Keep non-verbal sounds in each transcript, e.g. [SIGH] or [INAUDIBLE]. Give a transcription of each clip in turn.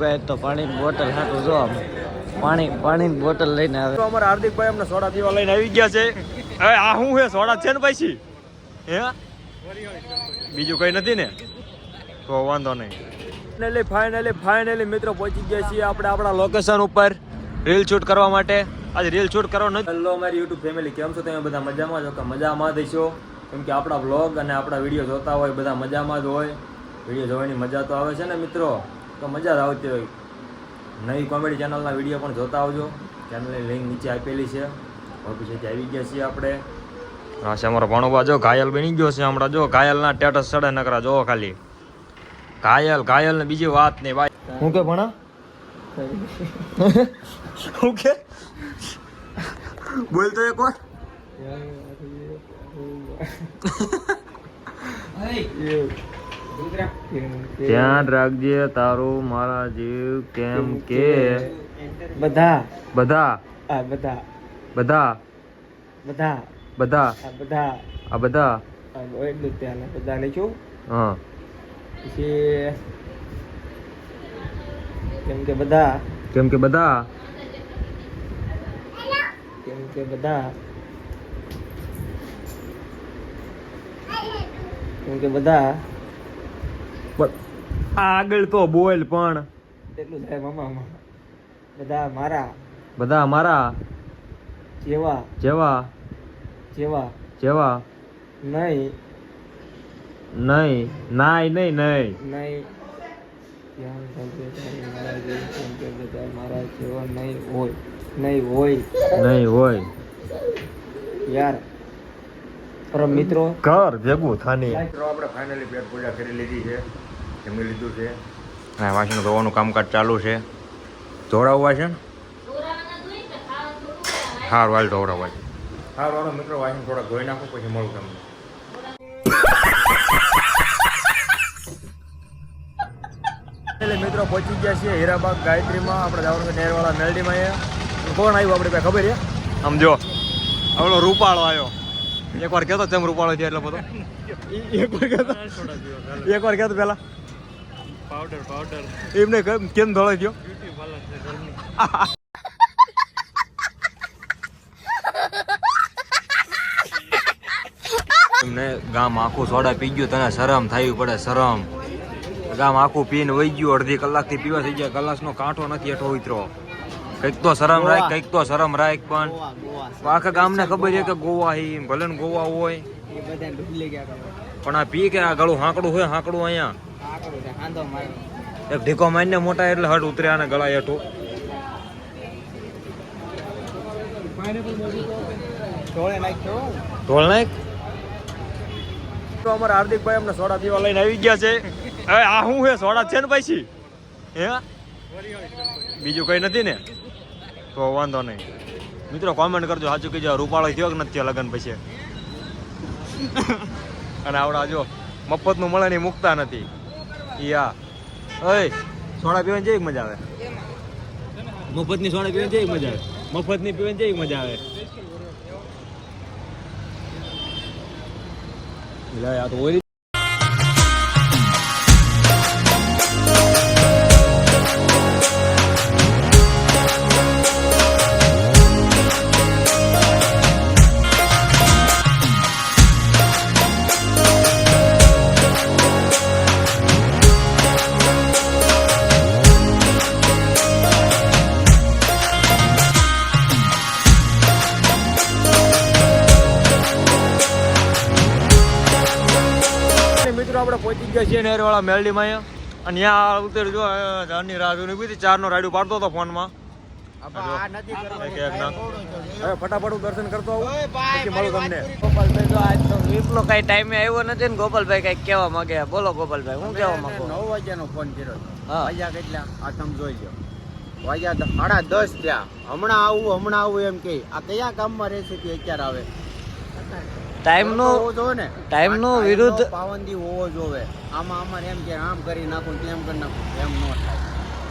તો પાણીની બોટલ હાટું જો. પાણી, પાણીની બોટલ લઈને આવે. તો અમારા હાર્દિકભાઈ અમને સોડા પીવા લઈને આવી ગયા છે. હવે આ શું છે? સોડા છે ને પછી? હે? બીજું કઈ નથી ને? તો વાંધો નહીં. ફાઇનલી ફાઇનલી ફાઇનલી મિત્રો પહોંચી ગયા છીએ આપણે આપણા લોકેશન ઉપર રીલ શૂટ કરવા માટે. આજે રીલ શૂટ કરવાનો નથી હેલો મારી યુટ્યુબ ફેમિલી કેમ છો? તમે બધા મજામાં છો? કે મજામાં દઈશો કેમ કે આપણા વ્લોગ અને આપણા વીડિયો જોતા હોય, બધા મજામાં જ હોય. વીડિયો જોવાની મજા તો આવે છે ને મિત્રો? તો મજા જ આવતી હોય. નવી કોમેડી ચેનલના વીડિયો પણ જોતા આવજો. ચેનલની લિંક નીચે આપેલી છે. ઓફિસેથી આવી ગયા છીએ આપણે. હા છે અમારો ભણવા જો ઘાયલ બની ગયો છે હમણાં. જો ઘાયલના સ્ટેટસ ચડે નકરા જો ખાલી. ઘાયલ ઘાયલ ને બીજી વાત નહીં ભાઈ. હું કે ભણા? હું કે? બોલ તો એક વાર. [LAUGHS] ધ્યાન રાખજે તારું મારા જીવ કેમ કે બધા. બધા. આ બધા. બધા. બધા. બધા. આ બધા. આ બધા. એટલું બધા લઈશું હા. પછી કેમ કે બધા. કેમ કે બધા. કેમ કે બધા. કેમ કે બધા. આગળ તો બોલ પણ. એટલું થાય મામા? બધા મારા. બધા મારા. જેવા. જેવા. જેવા. જેવા. નહીં. નહીં. નાય નહીં નહીં. નહીં. મારા જેવું કેમ કે બધા મારા જેવા નહીં હોય. નહીં હોય. નહીં હોય. યાર પરમ મિત્રો. ઘર ભેગું થાની. મિત્રો આપણે ફાઇનલી પેટ પૂજા કરી લીધી છે. જમી લીધું છે. અને વાસણ ધોવાનું કામકાજ ચાલુ છે. ધોરાવવા છે ને? હાર વાલ ધોરાવવા છે. હાર વાળો મિત્રો વાસણ થોડા ધોઈ નાખો પછી મળું તમને. એટલે મિત્રો પહોંચી ગયા છીએ હીરાબાગ ગાયત્રીમાં. આપણે જવાનું નહેરવાળા નેરવાળા મેલડીમાં એ કોણ આવ્યું આપણે પાસે ખબર છે? આમ જો આવડો રૂપાળો આવ્યો. એકવાર કહેતો તેમ રૂપાળો છે એટલે બધો. [LAUGHS] એકવાર કહેતો. [LAUGHS] એકવાર કહેતો પેલા પાવડર પાવડર એમને કેમ ધોળે ધોળો થયો બ્યુટી પાર્લર છે ઘરની. એમને ગામ આખું સોડા પી ગયું તને શરમ થવી પડે શરમ. ગામ આખું પીને વહી ગયું અડધી કલાકથી પીવા થઈ ગયા કલાકનો કાંઠો નથી એઠો ઉતરો કંઈક તો શરમ રાખ કંઈક તો શરમ રાખ પણ આખા ગામને ખબર છે કે ગોવા હી ભલે ગોવા હોય. ગયા પણ આ પી કે આ ગળું હાંકડું હોય હાંકડું અહીંયા. એક ઢીકો મારીને મોટા એટલે હટ ઉતર્યા અને ગળા હેઠું ઢોળ નાખ તો અમારા હાર્દિકભાઈ અમને સોડા પીવા લઈને આવી ગયા છે. હવે આ શું છે? સોડા છે ને પછી? હે? બીજું કંઈ નથી ને? તો વાંધો નહીં. મિત્રો કોમેન્ટ કરજો સાચું કીજો રૂપાળો થયો કે નથી લગન પછી? અને આવડા જો મફતનું મળે નહીં મૂકતા નથી. યા. ઓય સોડા પીવાની જેવી મજા આવે. મફતની સોડા પીવાની જેવી મજા આવે. મફતની પીવાની જેવી મજા આવે. લે આ તો ઓરી મિત્રો આપણે પહોંચી ગયા છીએ નેરવાળા મેલડીમાં અહીંયા. અને ત્યાં ઉતર જો ધાનની રાહ જોઈને ઊભી હતી ચારનો રાડ્યું પાડતો હતો ફોનમાં. ફટાફટ હું દર્શન કરતો આવું. પછી મળું તમને. ગોપાલભાઈ તો આજ તો વિપલો કઈ ટાઈમે આવ્યો નથી ને ગોપાલભાઈ કઈ કહેવા માંગે. બોલો ગોપાલભાઈ હું કહેવા માંગુ? નવ વાગ્યાનો ફોન કર્યો હા. વાગ્યા કેટલા? આ તમે જોઈ લો. વાગ્યા સાડા દસ થયા. હમણાં આવું હમણાં આવું એમ કે. આ કયા કામમાં રહેશે કે અત્યારે આવે? ટાઈમ નો હોવો જોવે ને ટાઈમ નો આ વિરુદ્ધ ટાઈમનો પાબંદી હોવો જોવે આમાં અમારે એમ કે આમ કરી નાખું તેમ કરી નાખું એમ ન થાય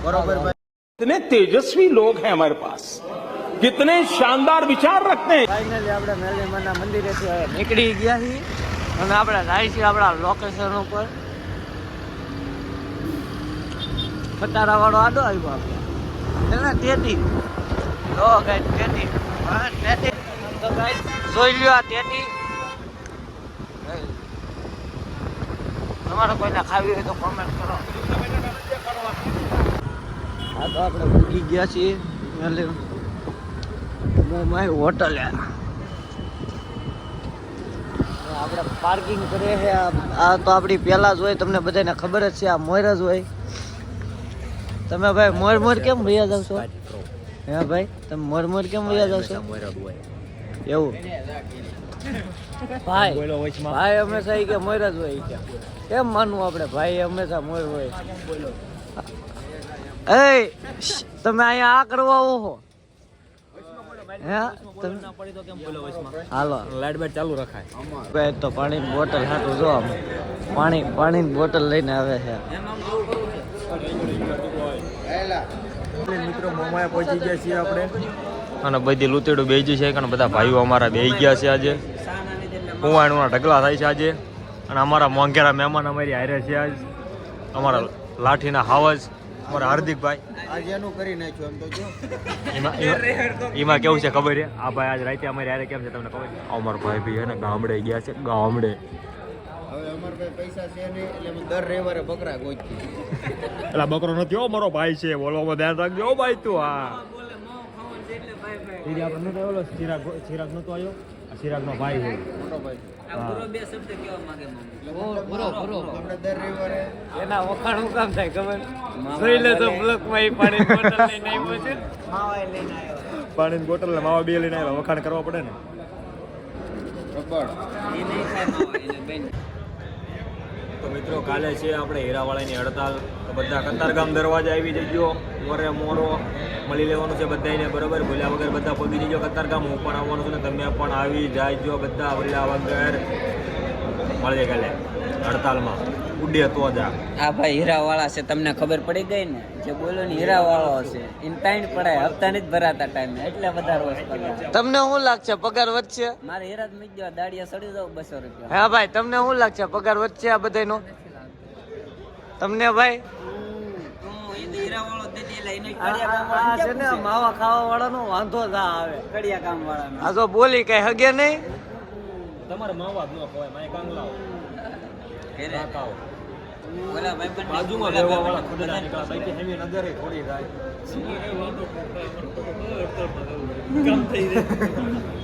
બરોબર ભાઈ कितने तेजस्वी लोग हैं हमारे पास कितने शानदार विचार रखते हैं ફાઇનલી આપણે મેલડીમાના મંદિરેથી હવે નીકળી ગયા છીએ અને આપણે જાય છીએ આપણા લોકેશન ઉપર ખટારા વાળો આડો આવ્યો આપણે એને તેટી તો ગાઈસ તેટી હા તેટી તો ગાઈસ જોઈ લ્યો આ તેટી તમારે કોઈને ખાવી હોય તો કોમેન્ટ કરો. આ તો આપણે ભૂગી ગયા છીએ. એટલે મોમાય હોટલ આપણે પાર્કિંગ કરીએ છે આ તો આપણી પહેલાં જ હોય તમને બધાને ખબર જ છે આ મોર જ હોય. તમે ભાઈ મોર મોર કેમ ભૈયા જાવ છો? હે ભાઈ તમે મોર મોર કેમ ભૈયા જાવ છો? એવું. ભાઈ ભાઈ હંમેશા એ કે મોર જ હોય કે. કેમ માનવું આપણે? ભાઈ હંમેશા મોર હોય એ તમે અહીંયા આ કરવા આવો છો હે? હાલો. લાઇટ બેટ ચાલુ રખાય. તો પાણીની બોટલ હાટું જો આમ. પાણી પાણીની બોટલ લઈને આવે છે. મિત્રો મોમાએ પહોંચી ગયા છીએ આપણે. અને બધી લૂંટેડું બેસી છે બધા ભાઈઓ અમારા બેસી ગયા છે આજે. કુવાણુના ઢગલા થાય છે આજે. અને અમારા મોંઘેરા મહેમાન અમારી હારે છે આજ. અમારા લાઠીના હાવજ અમારા હાર્દિકભાઈ. આજે એનું કરી નાખ્યું એમ કેવું છે ખબર છે? આ ભાઈ આજ રાતે અમારી હારે કેમ છે તમને ખબર છે? અમારા ભાઈ ભાઈ અને ગામડે ગયા છે ગામડે. [LAUGHS] બકરો નથી મારો ભાઈ છે બોલવામાં ધ્યાન રાખજો ભાઈ તું હા. ઈ આપણે નતો ઓલો ચિરાગ ચિરાગ નતો આવ્યો? આ ચિરાગનો ભાઈ છે. મોટો ભાઈ. પૂરો આપણે દર રવિવારે એના વખાણ હું કામ થાય ખબર? જોઈ લે તો બ્લોકમાં ઈ પાણી બોટલ લઈને આવ્યો છે. માવા લઈને આવ્યો. પાણીની બોટલ ને માવા બે લઈને આવ્યો. વખાણ કરવા પડે ને. રબડ મિત્રો કાલે છે આપણે હીરાવાળાની હડતાલ. બધા કતારગામ દરવાજા આવી જજો મોરે મોરો મળી લેવાનું છે બધાને બરાબર? ભૂલ્યા વગર બધા પગી જજો કતારગામ હું પણ આવવાનું છું ને તમે પણ આવી જાયજો બધા. ભૂલ્યા વગર. મળીએ કાલે હડતાલમાં. ઉડે તો જા આ. ભાઈ હીરા વાળા છે તમને ખબર પડી ગઈ ને? જે બોલો ને હીરા વાળો છે ઇન ટાઈમ પડાય હપ્તા નથી ભરાતા ટાઈમે એટલે વધારે વર્ષ તમને શું લાગશે પગાર વધશે? મારે હીરા જ મૂકી દેવા દાડિયા સડી જાવ બસો રૂપિયા. હા ભાઈ તમને શું લાગશે પગાર વધશે આ બધાનો તમને ભાઈ? હીરા વાળો આ છે ને માવા ખાવા વાળાનો વાંધો ના આવે કડિયા કામ વાળાનો આ તો બોલી કઈ હગે નહીં? તમારે માવા જ ન ખવાય માય કાંગલાઓ. બાજુમાં રહેવા વાળા ખુદના નીકળ્યા બાકી હેવી નજરે થોડી થાય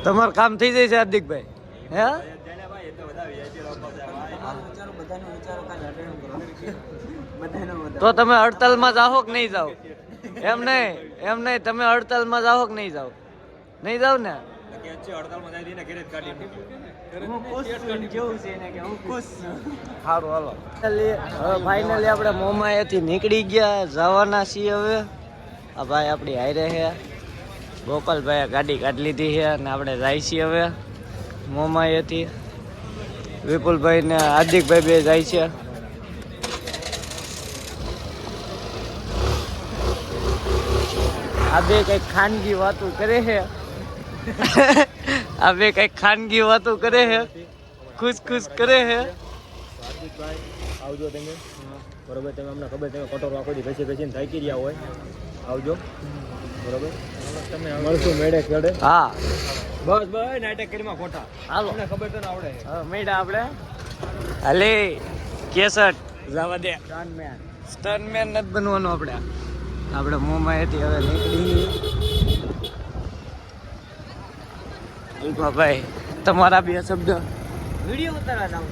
તમારું કામ થઈ જાય છે હાર્દિકભાઈ. હે? તો તમે હડતાલમાં જાઓ કે નહીં જાઓ? એમ નહીં એમ નહીં તમે હડતાલમાં જાઓ કે નહીં જાઓ? નહીં જાઓ ને? હડતાલમાં જાય હું ખુશ છું. કેવું છે એને કે હું ખુશ છું. સારું હાલો. હવે ફાઇનલી આપણે મોમાએથી નીકળી ગયા. જવાના છીએ હવે. આ ભાઈ આપણી હારે છે. ગોપાલભાઈએ ગાડી કાઢી લીધી છે અને આપણે જાય છીએ હવે મોમાએથી વિપુલભાઈ ને હાર્દિકભાઈ બે જાય છે. આ બે કંઈક ખાનગી વાતો કરે છે. [LAUGHS] આ બે કંઈક ખાનગી વાતો કરે છે ખુશ ખુશ કરે છે આવજો તમે. બરોબર તમે અમને ખબર તમે કટોરો આખો દી બેસીને થાકી રહ્યા હોય. આવજો. બરોબર? તમે મળશું મેળે ખેડે. હા. બસ બસ નાટક કરીમાં ખોટા. હાલો. તમને ખબર તો આવડે. હવે મેડા આપણે હાલે કેસટ. જવા દે. સ્ટનમેન. નથી બનવાનું આપણે આપણે મોમાએથી હવે નીકળી. ભાઈ તમારા બે શબ્દ. વીડિયો ઉતારવા જાઉં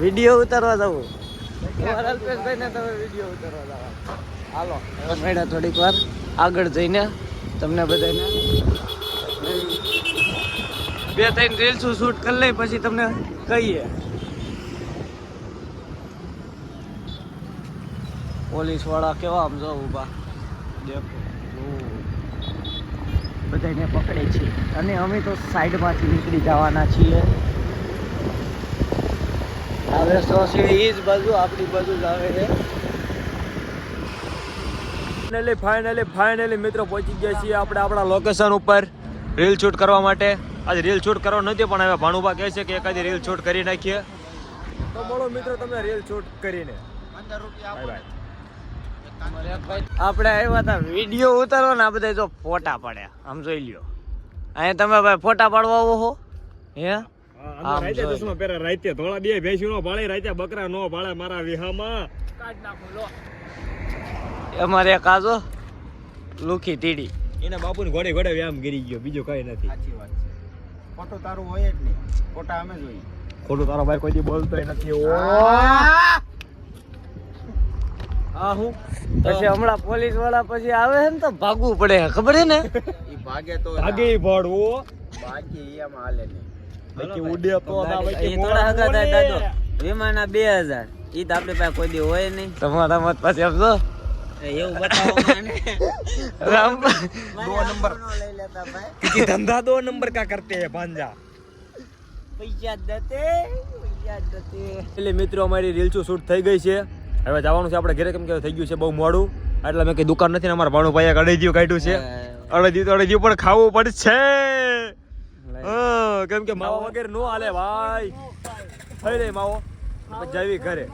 વીડિયો ઉતારવા જવું તમારા અલ્પેશભાઈને તમે વીડિયો ઉતારવા જાવ હાલો. મેળા થોડીક વાર આગળ જઈને તમને બધાને બે ત્રણ રીલ્સ શૂટ કરી લઈ પછી તમને કહીએ. પોલીસવાળા કેવા આમ જો ઊભા દેખો. બધાને પકડે છે. અને અમે તો સાઈડમાંથી નીકળી જવાના છીએ. હવે સોસીડી ઈ જ બાજુ આપણી બાજુ જ આવે છે. ફાઇનલી ફાઇનલી ફાઇનલી મિત્રો પહોંચી ગયા છીએ આપણે આપણા લોકેશન ઉપર રીલ શૂટ કરવા માટે. આજે રીલ શૂટ કરવા નથી પણ હવે ભાણુભા કહે છે કે એકાદી રીલ શૂટ કરી નાખીએ. તો બોલો મિત્રો તમે રીલ શૂટ કરીને. પંદર રૂપિયા આપણે આવ્યા હતા વીડિયો ઉતારો ને આ બધા જો ફોટા પડ્યા. આમ જોઈ લ્યો. અહીંયા તમે ભાઈ ફોટા પાડવા આવો હો. હે? આમ રાતે જોઈ. દસમા પેરા રાતે ધોળા બે ભેંસી નો ભાળે બકરા નો ભાળે મારા વિહામાં. અમારે કાજો આજો તીડી એને બાપુ ને ઘોડે ઘોડે વ્યાયામ કરી ગયો બીજું કઈ નથી. સાચી વાત છે. ફોટો તારું હોય જ નહીં. ફોટા અમે જોઈએ. ખોટું તારો ભાઈ કોઈ બોલતો બોલતોય નથી હા હું? પછી હમણાં પોલીસવાળા પછી આવે છે ને તો ભાગવું પડે ખબર છે ને? ભાગે તો ભાગે ઈ ભાડવો બાકી એમ હાલે નહીં. બે હજાર. ઈ તો પાસે કોઈ હોય નહીં. તમારા મત પાસે આપજો. એવું નંબર. લઈ લેતા ધંધા દો નંબર કા કરતે ભાંજા? પૈસા પૈસા દતે. મિત્રો અમારી રીલ્સો શૂટ થઈ ગઈ છે. હવે જવાનું છે આપણે ઘરે કેમ કે થઈ ગયું છે બહુ મોડું. એટલે મેં કઈ દુકાન નથી ને અમારા ભાણું ભાઈ અડેજીયું કાઢ્યું છે. અડેજીયું તો અડેજીયું પણ ખાવું પડશે. કેમ કે માવો વગેરે નો હાલે ભાઈ. થઈ રે માવો. જવી ઘરે.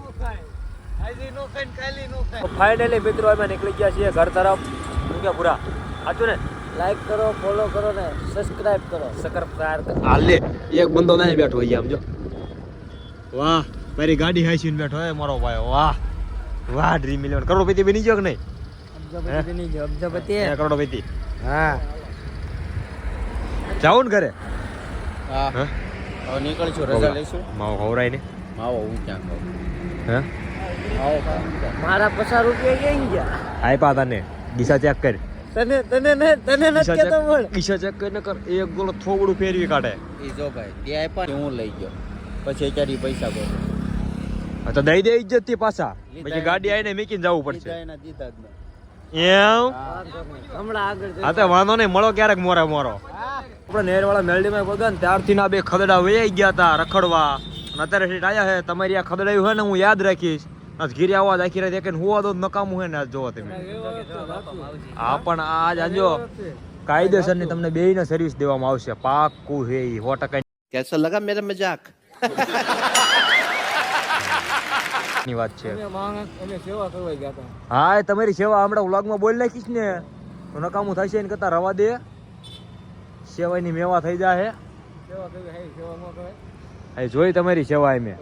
ફાઇનલી મિત્રો અમે નીકળી ગયા છીએ ઘર તરફ. શું કે પૂરા. સાચું ને? લાઈક કરો ફોલો કરો ને સબસ્ક્રાઇબ કરો. સકરપાર હાલે. એક બંદો નહીં બેઠો હોય આમ જો વાહ મારી ગાડી હાઈસીને બેઠો હે મારો ભાઈ. વાહ. વાહ ડ્રીમ ઇલેવન કરોડપતિ બની ગયો કે નહીં? અબજપતિ હે, કરોડપતિ. હા. જાઉં ને ઘરે. હા? હવે નીકળશું રજા લઈશું. માવો ખવરાય ને. માવો હું ક્યાં હે? મારા પચાસ રૂપિયા ક્યાં ગયા. આપ્યા તને. દિશા ચેક કર. તને તને ને તને નથી દિશા કેતો પણ ચેક દિશા ચેક કરીને કર. એક ગોળો થોબડું ફેરવી કાઢે. એ જો ભાઈ તે આપ્યા હું લઈ ગયો. પછી અત્યારે પૈસા હા, તો દઈ દે ઇજ્જતથી પાછા પછી ગાડી આવીને મેકીને જવું પડશે. એમ? હા. તો વાંધો નહીં મળો ક્યારેક મોરે મોરો. આપણે નેરવાળા મેલડીમાં પગા બે ખદડા વૈયાઈ ગયા હતા રખડવા. અત્યારે સીટ તમારી આ ખદડાયું હોય ને હું યાદ રાખીશ. આજ ઘીરે આવા આખી રાત એક હોવા તો નકામું ને આજ તમે. હા પણ આજ આજો કાયદેસરની તમને બેયને સર્વિસ દેવામાં આવશે. પાકું હે સો ટકા કેસા લગા મેરા મજાક? [LAUGHS] ની વાત છે. અમે સેવા કરવા ગયા હતા. હા એ તમારી સેવા હમણાં વ્લોગમાં બોલી નાખીશ ને તો નકામું થશે ને કરતા રવા દે. સેવાની મેવા થઈ જાય સેવા કરવી હે સેવા ન કરે જોઈ તમારી સેવા મેં